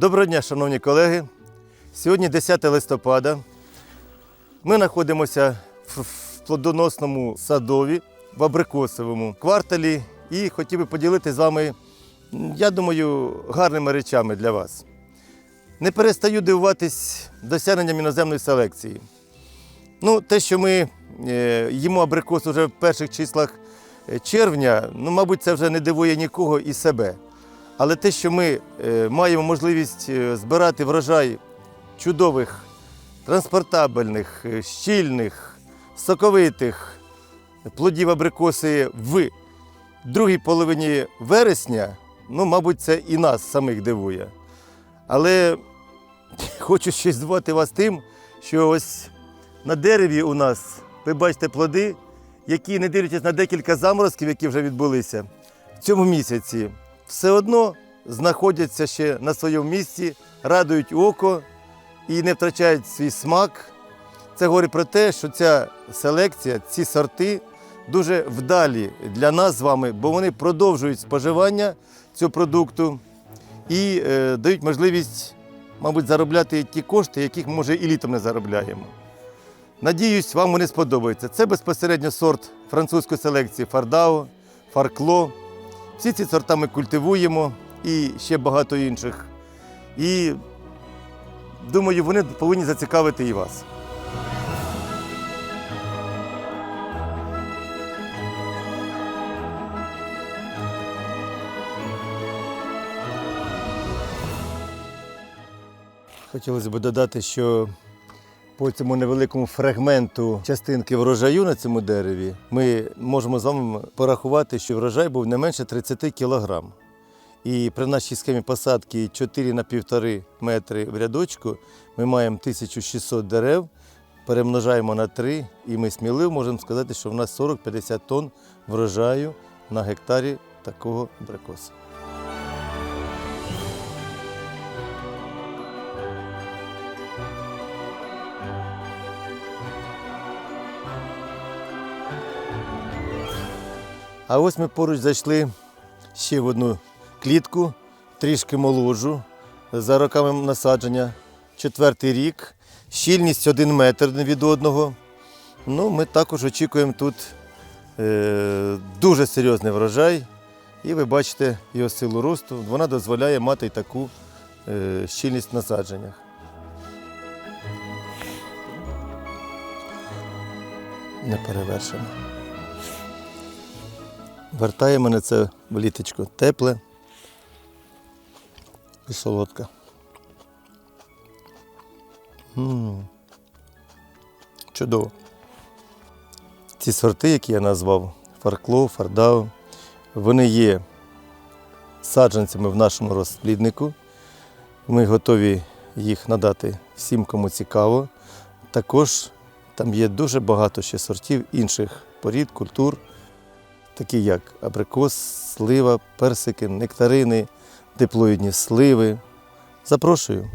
Доброго дня, шановні колеги. Сьогодні 10 листопада. Ми знаходимося в плодоносному садові в Абрикосовому кварталі і хотів би поділитися з вами, я думаю, гарними речами для вас. Не перестаю дивуватись досягненням іноземної селекції. Ну, те, що ми е, їмо абрикос уже в перших числах е, червня, ну, мабуть, це вже не дивує нікого і себе. Але те, що ми е, маємо можливість е, збирати врожай чудових, транспортабельних, е, щільних, соковитих плодів абрикоси в другій половині вересня, ну, мабуть, це і нас самих дивує. Але хочу ще здивувати вас тим, що ось на дереві у нас ви бачите плоди, які, не дивлячись на декілька заморозків, які вже відбулися в цьому місяці, все одно знаходяться ще на своєму місці, радують око і не втрачають свій смак. Це говорить про те, що ця селекція, ці сорти дуже вдалі для нас з вами, бо вони продовжують споживання цього продукту і е, дають можливість, мабуть, заробляти ті кошти, яких, може, і літом не заробляємо. Надіюсь, вам вони сподобаються. Це безпосередньо сорт французької селекції Фардао, Фаркло. Всі ці сорта ми культивуємо і ще багато інших. І думаю, вони повинні зацікавити і вас. Хотілося б додати, що по цьому невеликому фрагменту частинки врожаю на цьому дереві ми можемо з вами порахувати, що врожай був не менше 30 кілограм. І при нашій схемі посадки 4 на 1,5 метри в рядочку ми маємо 1600 дерев, перемножаємо на 3, і ми сміливо можемо сказати, що в нас 40-50 тонн врожаю на гектарі такого абрикосу. А ось ми поруч зайшли ще в одну клітку, трішки молоджу, за роками насадження, четвертий рік, щільність один метр від одного. Ну, ми також очікуємо тут е, дуже серйозний врожай. І ви бачите його силу росту. Вона дозволяє мати й таку е, щільність в насадженнях. Не перевершено. Вертає мене це в літочку тепле і солодке. Чудово. Ці сорти, які я назвав, фаркло, фардау, вони є саджанцями в нашому розпліднику. Ми готові їх надати всім, кому цікаво. Також там є дуже багато ще сортів інших порід, культур такі як абрикос, слива, персики, нектарини, диплоїдні сливи. Запрошую.